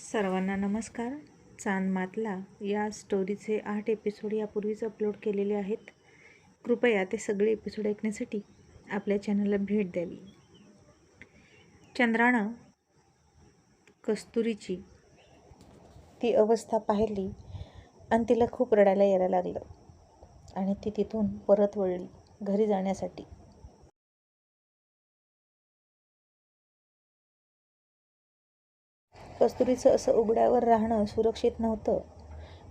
सर्वांना नमस्कार. चांदमातला या स्टोरीचे आठ एपिसोड यापूर्वीच अपलोड केलेले आहेत. कृपया ते सगळे एपिसोड ऐकण्यासाठी आपल्या चॅनलला भेट द्यावी. चंद्रानं कस्तुरीची ती अवस्था पाहिली आणि तिला खूप रडायला यायला लागलं. आणि ती तिथून परत वळली घरी जाण्यासाठी. कस्तुरीचं असं उघड्यावर राहणं सुरक्षित नव्हतं.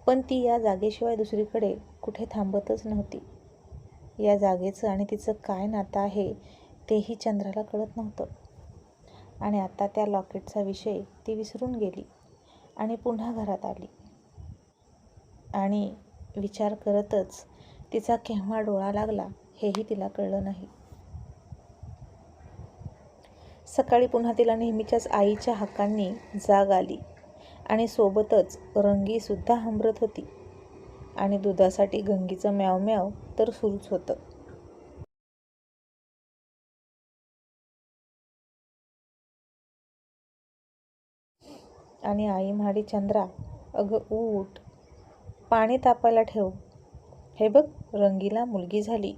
पण ती या जागेशिवाय दुसरीकडे कुठे थांबतच नव्हती. या जागेचं आणि तिचं काय नातं आहे तेही चंद्राला कळत नव्हतं. आणि आता त्या लॉकेटचा विषय ती विसरून गेली आणि पुन्हा घरात आली. आणि विचार करतच तिचा केव्हा डोळा लागला हेही तिला कळलं नाही. सकाळी पुन्हा तिला नेहमीच्याच आईच्या हाकांनी जाग आली आणि सोबतच रंगीसुद्धा हंबरत होती आणि दुधासाठी गंगीचं म्याव म्याव तर सुरूच होतं. आणि आई म्हणाली चंद्रा अगं ऊठ पाणी तापायला ठेव. हे बघ रंगीला मुलगी झाली.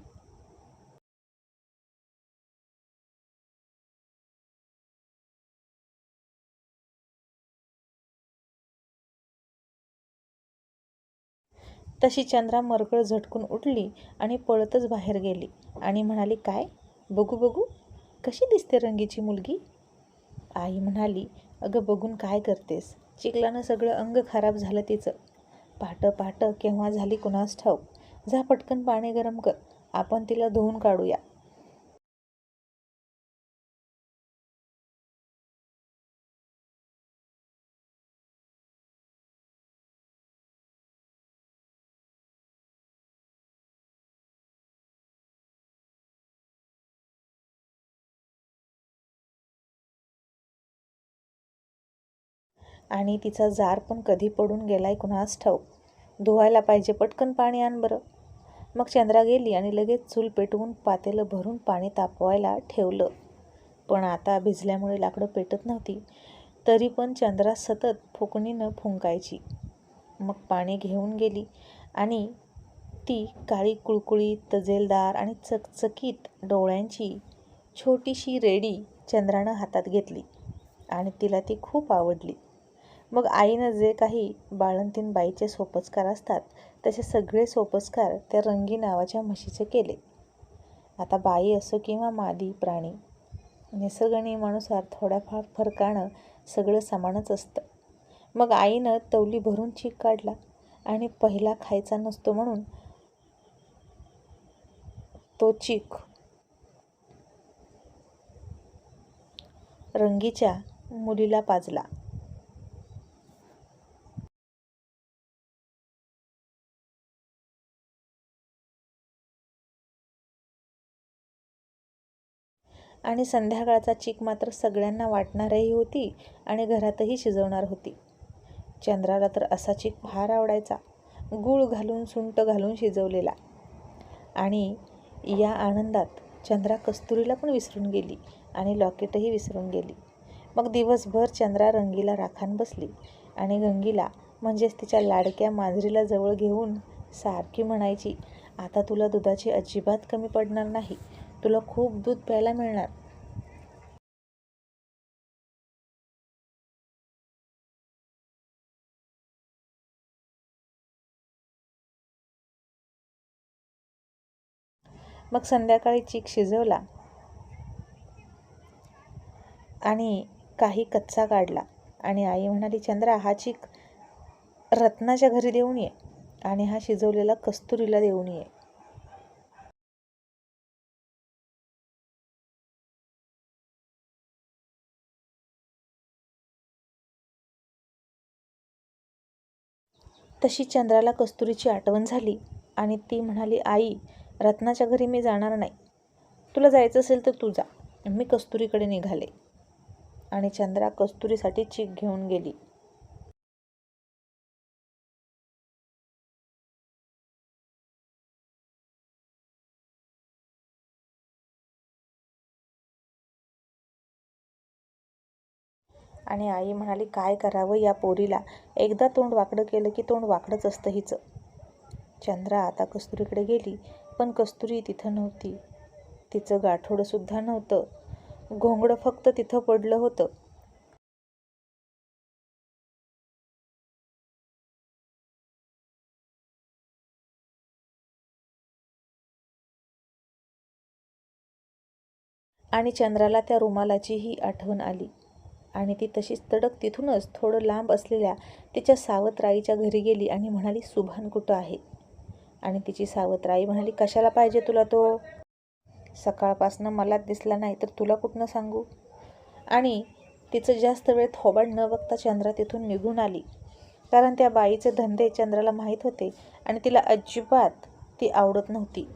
तशी चंद्रा मरकळ झटकून उठली आणि पळतच बाहेर गेली. आणि म्हणाली काय? बघू बघू? कशी दिसते रंगीची मुलगी? आई म्हणाली अगं बघून काय करतेस? चिखलानं सगळं अंग खराब झालं तिचं. पाटं पाटं केव्हा झाली कुणास ठाऊक? जा पटकन पाणी गरम कर. आपण तिला धुवून काढूया. आणि तिचा जार पण कधी पडून गेलाय कुणास ठाऊक. धुवायला पाहिजे पटकन पाणी आण बरं. मग चंद्रा गेली आणि लगेच चूल पेटवून पातेलं भरून पाणी तापवायला ठेवलं. पण आता भिजल्यामुळे लाकडं पेटत नव्हती. तरी पण चंद्रा सतत फुकणीनं फुंकायची. मग पाणी घेऊन गेली आणि ती काळी कुळकुळीत तजेलदार आणि चकचकीत डोळ्यांची छोटीशी रेडी चंद्रानं हातात घेतली आणि तिला ती खूप आवडली. मग आईनं जे काही बाळंतीन बाईचे सोपस्कार असतात तसे सगळे सोपस्कार त्या रंगी नावाच्या म्हशीचे केले. आता बाई असो किंवा मादी प्राणी निसर्गनियमानुसार थोड्याफार फरकानं सगळं समानच असतं. मग आईनं तवली भरून चीक काढला आणि पहिला खायचा नसतो म्हणून तो चीक रंगीच्या मुलीला पाजला. आणि संध्याकाळचा चीक मात्र सगळ्यांना वाटणारही होती आणि घरातही शिजवणार होती. चंद्राला तर असा चीक फार आवडायचा. गूळ घालून सुंट घालून शिजवलेला. आणि या आनंदात चंद्रा कस्तुरीला पण विसरून गेली आणि लॉकेटही विसरून गेली. मग दिवसभर चंद्रा रंगीला राखान बसली आणि गंगीला म्हणजेच तिच्या लाडक्या मांजरीला जवळ घेऊन सारखी म्हणायची आता तुला दुधाची अजिबात कमी पडणार नाही. तुला खूप दूध प्यायला मिळणार. मग संध्याकाळी चीक शिजवला आणि काही कच्चा काढला. आणि आई म्हणाली चंद्रा हा चीक रत्नाच्या घरी देऊन ये आणि हा शिजवलेला कस्तुरीला देऊन ये. तशी चंद्राला कस्तुरीची आठवण झाली आणि ती म्हणाली आई रत्नाच्या घरी मी जाणार नाही. तुला जायचं असेल तर तू जा. मी कस्तुरीकडे निघाले. आणि चंद्रा कस्तुरीसाठी चीक घेऊन गेली. आणि आई म्हणाली काय करावं या पोरीला? एकदा तोंड वाकडं केलं की तोंड वाकडंच असतं हिचं. चंद्रा आता कस्तुरीकडे गेली पण कस्तुरी तिथं नव्हती. तिचं गाठोडंसुद्धा नव्हतं. घोंगडं फक्त तिथं पडलं होतं. आणि चंद्राला त्या रुमालाचीही आठवण आली. आणि ती तशीच तडक तिथूनच थोडं लांब असलेल्या तिच्या सावत्राईच्या घरी गेली आणि म्हणाली सुभान कुठं आहे? आणि तिची सावत्राई म्हणाली कशाला पाहिजे तुला तो? सकाळपासनं मलाच दिसला नाही तर तुला कुठनं सांगू? आणि तिचं जास्त वेळ थोबाड न बघता चंद्रा तिथून निघून आली. कारण त्या बाईचे धंदे चंद्राला माहीत होते आणि तिला अजिबात ती आवडत नव्हती.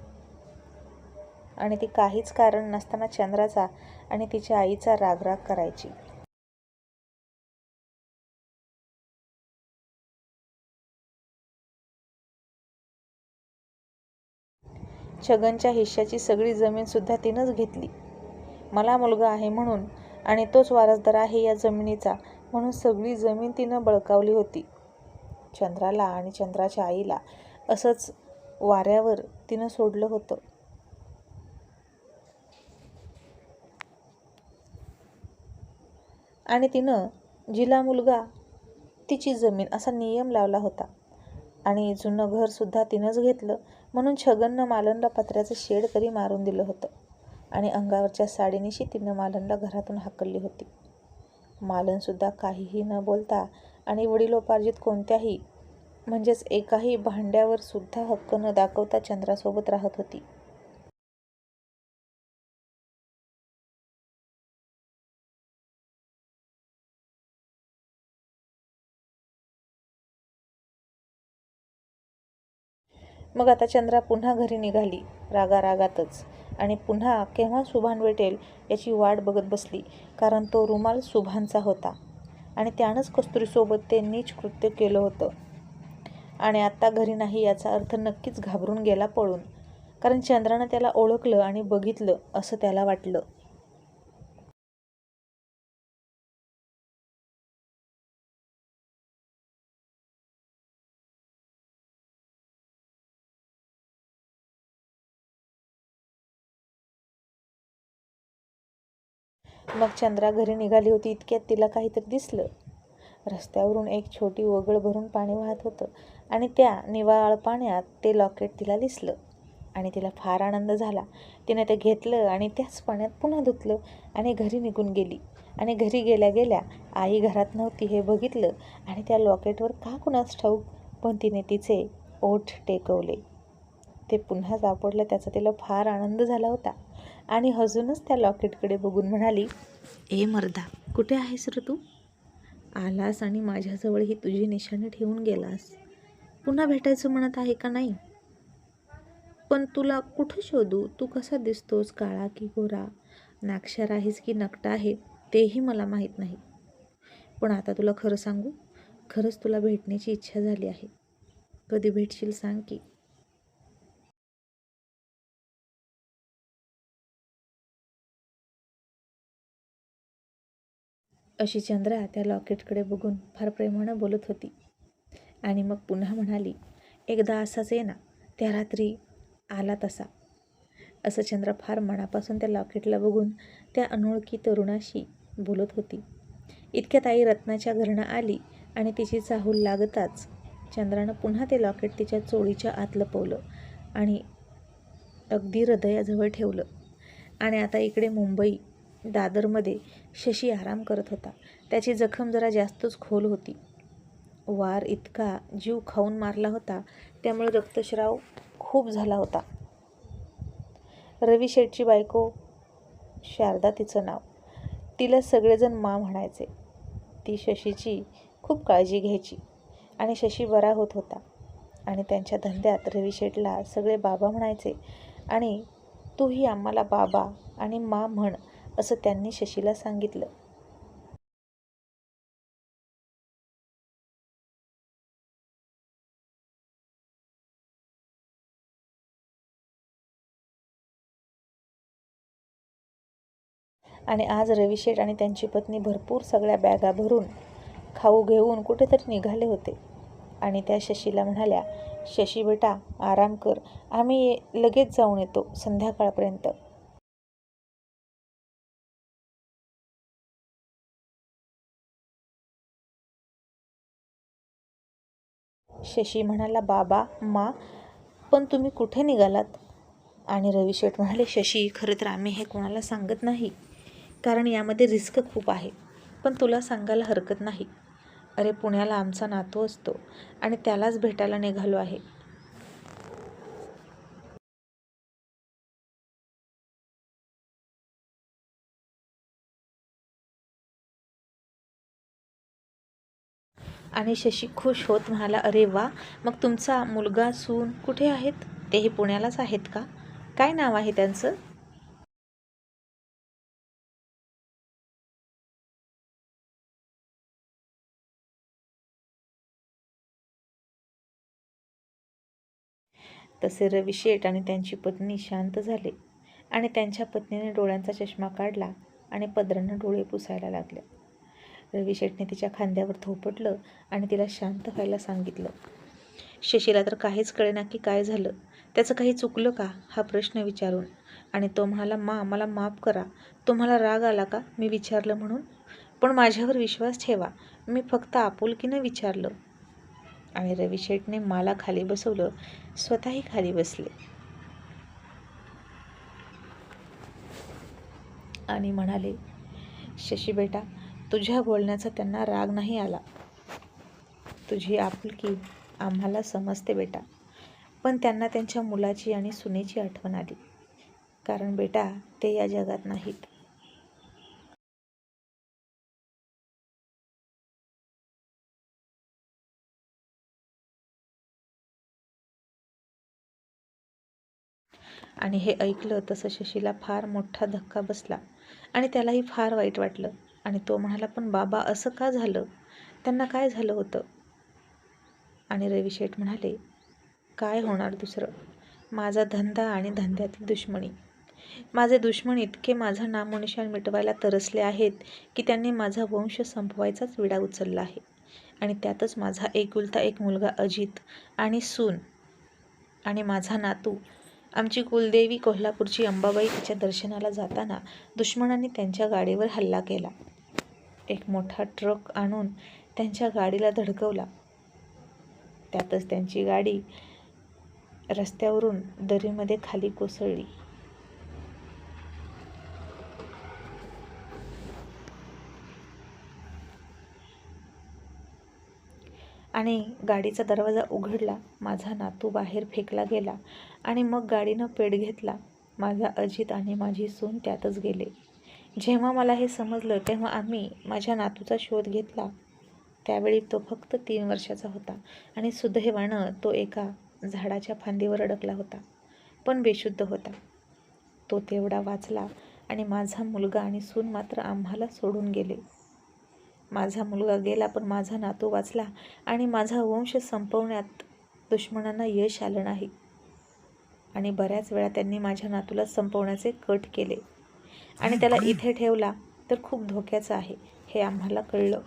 आणि ती काहीच कारण नसताना चंद्राचा आणि तिच्या आईचा रागराग करायची. छगनच्या हिश्श्याची सगळी जमीनसुद्धा तिनंच घेतली. मला मुलगा आहे म्हणून आणि तोच वारसदार आहे या जमिनीचा म्हणून सगळी जमीन तिनं बळकावली होती. चंद्राला आणि चंद्राच्या आईला असंच वाऱ्यावर तिनं सोडलं होतं. आणि तिनं जिला मुलगा तिची जमीन असा नियम लावला होता. आणि जुनं घरसुद्धा तिनंच घेतलं. म्हणून छगननं मालनला पत्र्याचं शेड करी मारून दिलं होतं आणि अंगावरच्या साडीनिशी तिनं मालनला घरातून हाकलली होती. मालनसुद्धा काहीही न बोलता आणि वडिलोपार्जित कोणत्याही म्हणजेच एकाही भांड्यावर सुद्धा हक्क न दाखवता चंद्रासोबत राहत होती. मग आता चंद्रा पुन्हा घरी निघाली रागारागातच. आणि पुन्हा केव्हा सुभान भेटेल याची वाट बघत बसली कारण तो रुमाल सुभानचा होता. आणि त्यानंच कस्तुरीसोबत ते नीच कृत्य केलं होतं. आणि आत्ता घरी नाही याचा अर्थ नक्कीच घाबरून गेला पळून. कारण चंद्रानं त्याला ओळखलं आणि बघितलं असं त्याला वाटलं. मग चंद्रा घरी निघाली होती इतक्यात तिला काहीतरी दिसलं. रस्त्यावरून एक छोटी ओगळ भरून पाणी वाहत होतं आणि त्या निवाळ पाण्यात ते लॉकेट तिला दिसलं. आणि तिला फार आनंद झाला. तिने ते घेतलं आणि त्याच पाण्यात पुन्हा धुतलं आणि घरी निघून गेली. आणि घरी गेल्या गेल्या आई घरात नव्हती हे बघितलं आणि त्या लॉकेटवर का कुणाच ठाऊक पण तिने तिचे ओठ टेकवले. ते पुन्हा सापडलं त्याचा तिला फार आनंद झाला होता. आणि अजूनच त्या लॉकेटकडे बघून म्हणाली ए मर्दा कुठे आहेस र तू? आलास आणि माझ्याजवळ ही तुझी निशाणी ठेवून गेलास. पुन्हा भेटायचं म्हणत आहे का नाही? पण तुला कुठं शोधू? तू कसा दिसतोस काळा की गोरा? नाक्षर आहेस की नकटा आहे तेही मला माहीत नाही. पण आता तुला खरं सांगू खरंच तुला भेटण्याची इच्छा झाली आहे. कधी भेटशील सांग की. अशी चंद्रा त्या लॉकेटकडे बघून फार प्रेमानं बोलत होती. आणि मग पुन्हा म्हणाली एकदा असाच ये ना त्या रात्री आला तसा. असं चंद्रा फार मनापासून त्या लॉकेटला बघून त्या अनोळखी तरुणाशी बोलत होती. इतक्यात आई रत्नाच्या घरनं आली आणि तिची चाहूल लागताच चंद्रानं पुन्हा ते लॉकेट तिच्या चोळीच्या आत लपवलं आणि अगदी हृदयाजवळ ठेवलं. आणि आता इकडे मुंबई दादरमध्ये शशी आराम करत होता. त्याची जखम जरा जास्तच खोल होती. वार इतका जीव खाऊन मारला होता त्यामुळे रक्तस्राव खूप झाला होता. रवी शेठची बायको शारदा तिचं नाव. तिला सगळेजण मा म्हणायचे. ती शशीची खूप काळजी घ्यायची आणि शशी बरा होत होता. आणि त्यांच्या धंद्यात रवी शेठला सगळे बाबा म्हणायचे आणि तूही आम्हाला बाबा आणि मा म्हण असं त्यांनी शशीला सांगितलं. आणि आज रविशेठ आणि त्यांची पत्नी भरपूर सगळ्या बॅगा भरून खाऊ घेऊन कुठेतरी निघाले होते. आणि त्या शशीला म्हणाल्या शशी बेटा आराम कर. आम्ही लगेच जाऊन येतो संध्याकाळपर्यंत. शशी म्हणाला बाबा मा पण तुम्ही कुठे निघालात? आणि रवी शेठ म्हणाले शशी खरं तर आम्ही हे कोणाला सांगत नाही. कारण यामध्ये रिस्क खूप आहे. पण तुला सांगायला हरकत नाही. अरे पुण्याला आमचा नातू असतो आणि त्यालाच भेटायला निघालो आहे. आणि शशी खुश होत म्हणाला अरे वा मग तुमचा मुलगा सून कुठे आहेत? तेही पुण्यालाच आहेत का? काय नाव आहे त्यांचं? तसे रवी शेठ आणि त्यांची पत्नी शांत झाले आणि त्यांच्या पत्नीने डोळ्यांचा चष्मा काढला आणि पदरांना डोळे पुसायला लागले रवी शेटने तिच्या खांद्यावर थोपटलं आणि तिला शांत व्हायला सांगितलं. शशीला तर काहीच कळेना की काय झालं. त्याचं काही चुकलं का? हा प्रश्न विचारून. आणि तो म्हणाला मा मला माफ करा. तुम्हाला राग आला का? मी विचारलं म्हणून. पण माझ्यावर विश्वास ठेवा. मी फक्त आपुलकीनं विचारलं. आणि रवी शेटने मला खाली बसवलं. स्वतःही खाली बसले. आणि म्हणाले शशी बेटा तुझ्या बोलण्याचा त्यांना राग नाही आला. तुझी आपुलकी आम्हाला समजते बेटा. पण त्यांना त्यांच्या मुलाची आणि सुनेची आठवण आली. कारण बेटा ते या जगात नाहीत. आणि हे ऐकलं तसं शशीला फार मोठा धक्का बसला आणि त्यालाही फार वाईट वाटलं. आणि तो म्हणाला पण बाबा असं का झालं? त्यांना काय झालं होतं? आणि रवी शेठ म्हणाले काय होणार दुसरं? माझा धंदा आणि धंद्यातील दुश्मनी. माझे दुश्मन इतके माझा नामोनिशान मिटवायला तरसले आहेत की त्यांनी माझा वंश संपवायचाच विडा उचलला आहे. आणि त्यातच माझा एकुलता एक मुलगा अजित आणि सून आणि माझा नातू. आमची कुलदेवी कोल्हापूरची अंबाबाई तिच्या दर्शनाला जाताना दुश्मनांनी त्यांच्या गाडीवर हल्ला केला. एक मोठा ट्रक आणून त्यांच्या गाडीला धडकवला. त्यातच त्यांची गाडी रस्त्यावरून दरीमध्ये खाली कोसळली. आणि गाडीचा दरवाजा उघडला माझा नातू बाहेर फेकला गेला आणि मग गाडीनं पेट घेतला. माझा अजित आणि माझी सून त्यातच गेले. जेव्हा मला हे समजलं तेव्हा आम्ही माझ्या नातूचा शोध घेतला. त्यावेळी तो फक्त तीन वर्षाचा होता आणि सुदैवानं तो एका झाडाच्या फांदीवर अडकला होता पण बेशुद्ध होता. तो तेवढा वाचला आणि माझा मुलगा आणि सून मात्र आम्हाला सोडून गेले. माझा मुलगा गेला पण माझा नातू वाचला आणि माझा वंश संपवण्यात दुश्मनांना यश आलं नाही. आणि बऱ्याच वेळा त्यांनी माझ्या नातूला संपवण्याचे कट केले. आणि त्याला इथे ठेवला तर खूप धोक्याचं आहे हे आम्हाला कळलं.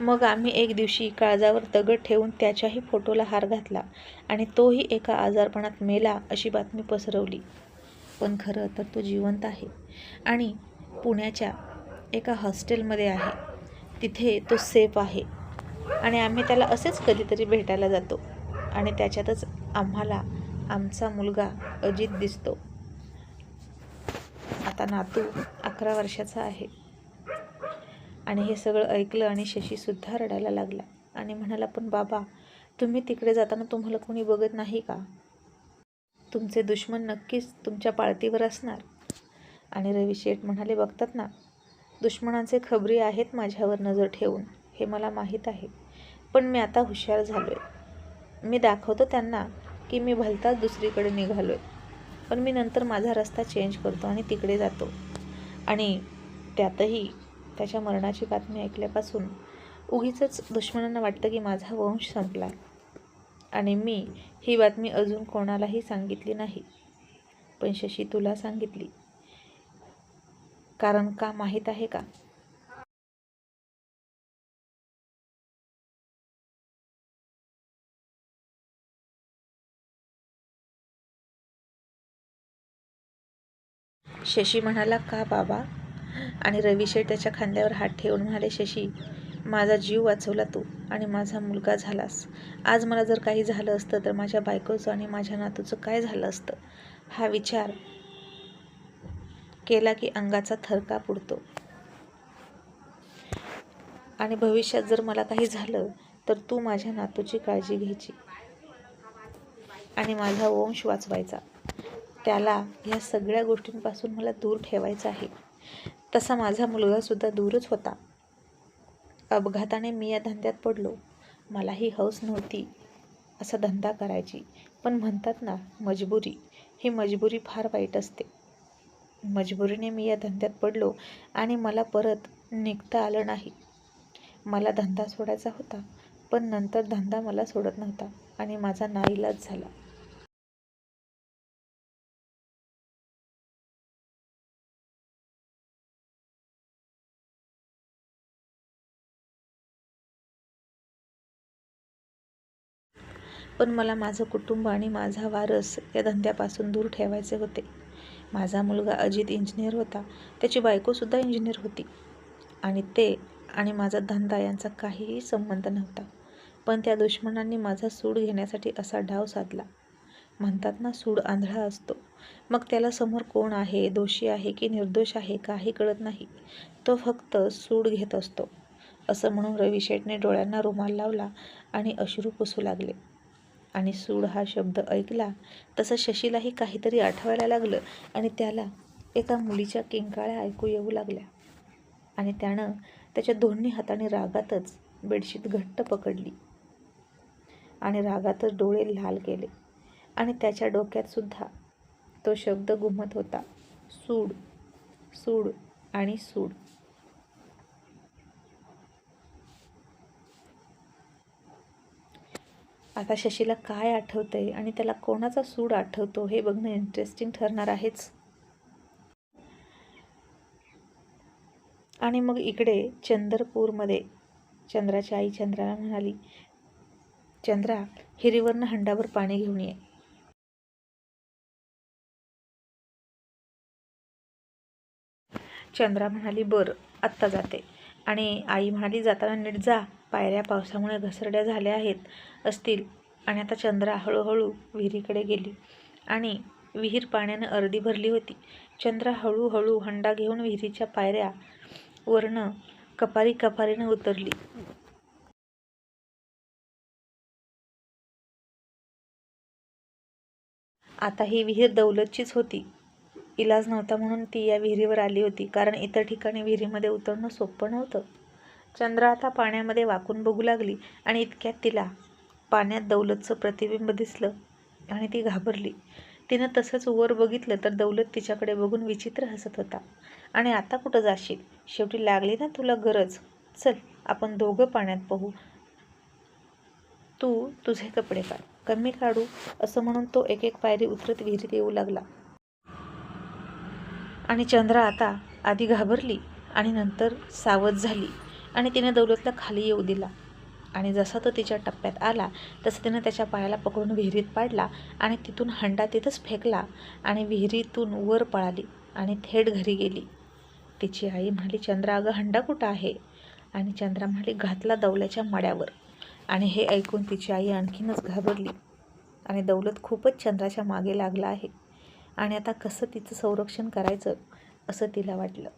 मग आम्ही एक दिवशी काळजावर दगड ठेवून त्याच्याही फोटोला हार घातला आणि तोही एका आजारपणात मेला अशी बातमी पसरवली. पण खरं तर तो जिवंत आहे आणि पुण्याच्या एका हॉस्टेलमध्ये आहे. तिथे तो सेफ आहे. आणि आम्ही त्याला असेच कधीतरी भेटायला जातो. आणि त्याच्यातच आम्हाला आमचा मुलगा अजित दिसतो. आता नातू अकरा वर्षाचा आहे. आणि हे सगळं ऐकलं आणि शशीसुद्धा रडायला लागला. आणि म्हणाला पण बाबा तुम्ही तिकडे जाताना तुम्हाला कोणी बघत नाही का? तुमचे दुश्मन नक्कीच तुमच्या पाळतीवर असणार. आणि रवी शेठ म्हणाले बघतात ना दुश्मनांचे खबरी आहेत माझ्यावर नजर ठेवून हे मला माहीत आहे. पण मी आता हुशार झालो आहे मी दाखवतो त्यांना की मी भलताच दुसरीकडे निघालो आहे पण मी नंतर माझा रस्ता चेंज करतो आणि तिकडे जातो. आणि त्यातही त्याच्या मरणाची बातमी ऐकल्यापासून उगीच दुश्मनांना वाटतं की माझा वंश संपला. आणि मी ही बातमी अजून कोणालाही सांगितली नाही. पण शशी तुला सांगितली. कारण का माहीत आहे का? शशी म्हणाला का बाबा? आणि रविशेठ त्याच्या खांद्यावर हात ठेवून म्हणाले शशी माझा जीव वाचवला तू आणि माझा मुलगा झालास. आज मला जर काही झालं असतं तर माझ्या बायकोचं आणि माझ्या नातूचं काय झालं असतं? हा विचार केला की अंगाचा थरका पुडतो. आणि भविष्यात जर मला काही झालं तर तू माझ्या नातूची काळजी घ्यायची. आणि माझा वंश वाचवायचा. त्याला या सगळ्या गोष्टींपासून मला दूर ठेवायचं आहे. तसा माझा मुलगासुद्धा दूरच होता. अपघाताने मी या धंद्यात पडलो. मलाही हौस नव्हती असा धंदा करायची. पण म्हणतात ना मजबुरी. ही मजबुरी फार वाईट असते. मजबुरीने मी या धंद्यात पडलो आणि मला परत निघता आलं नाही. मला धंदा सोडायचा होता पण नंतर धंदा मला सोडत नव्हता आणि माझा नाईलाज झाला. पण मला माझं कुटुंब आणि माझा वारस या धंद्यापासून दूर ठेवायचे होते. माझा मुलगा अजित इंजिनियर होता. त्याची बायकोसुद्धा इंजिनियर होती. आणि ते आणि माझा धंदा यांचा काहीही संबंध नव्हता. पण त्या दुश्मनांनी माझा सूड घेण्यासाठी असा डाव साधला. म्हणतात ना सूड आंधळा असतो. मग त्याला समोर कोण आहे दोषी आहे की निर्दोष आहे काही कळत नाही. तो फक्त सूड घेत असतो. असं म्हणून रवी शेठने डोळ्यांना रुमाल लावला आणि अश्रू पुसू लागले. आणि सूड हा शब्द ऐकला तसं शशीलाही काहीतरी आठवायला लागलं आणि त्याला एका मुलीच्या किंकाळ्या ऐकू येऊ लागल्या. आणि त्यानं त्याच्या दोन्ही हाताने रागातच बेडशीट घट्ट पकडली आणि रागातच डोळे लाल केले आणि त्याच्या डोक्यात सुद्धा तो शब्द घुमत होता सूड सूड आणि सूड. आता शशीला काय आठवतंय आणि त्याला कोणाचा सूड आठवतो हे बघणं इंटरेस्टिंग ठरणार आहेच. आणि मग इकडे चंद्रपूरमध्ये चंद्राची आई चंद्राला म्हणाली चंद्रा हिरीवरनं हंडावर पाणी घेऊन ये. चंद्रा म्हणाली बरं आत्ता जाते. आणि आई म्हणाली जाताना नीट जा. पायऱ्या पावसामुळे घसरड्या झाल्या आहेत असतील. आणि आता चंद्रा हळूहळू विहिरीकडे गेली आणि विहीर पाण्यानं अर्धी भरली होती. चंद्रा हळूहळू हंडा घेऊन विहिरीच्या पायऱ्या वरनं कपारी कपारीनं उतरली. आता ही विहीर दौलतचीच होती. इलाज नव्हता म्हणून ती या विहिरीवर आली होती. कारण इतर ठिकाणी विहिरीमध्ये उतरणं सोपं नव्हतं. चंद्रा आता पाण्यामध्ये वाकून बघू लागली आणि इतक्यात तिला पाण्यात दौलतचं प्रतिबिंब दिसलं आणि ती घाबरली. तिनं तसंच वर बघितलं तर दौलत तिच्याकडे बघून विचित्र हसत होता. आणि आता कुठं जाशील? शेवटी लागली ना तुला गरज. चल आपण दोघं पाण्यात पाहू. तू तुझे कपडे काढ. कमी काढू असं म्हणून तो एक एक पायरी उतरत विहिरीत येऊ लागला. आणि चंद्रा आता आधी घाबरली आणि नंतर सावध झाली आणि तिने दौलतला खाली येऊ दिला. आणि जसा तो तिच्या टप्प्यात आला तसं तिनं त्याच्या पायाला पकडून विहिरीत पाडला आणि तिथून हंडा तिथंच फेकला आणि विहिरीतून वर पळाली आणि थेट घरी गेली. तिची आई म्हणाली चंद्रा अगं हंडा कुठं आहे? आणि चंद्रा म्हणाली घातला दौल्याच्या मड्यावर. आणि हे ऐकून तिची आई आणखीनच घाबरली आणि दौलत खूपच चंद्राच्या मागे लागला आहे. आणि आता कसं तिचं संरक्षण करायचं असं तिला वाटलं.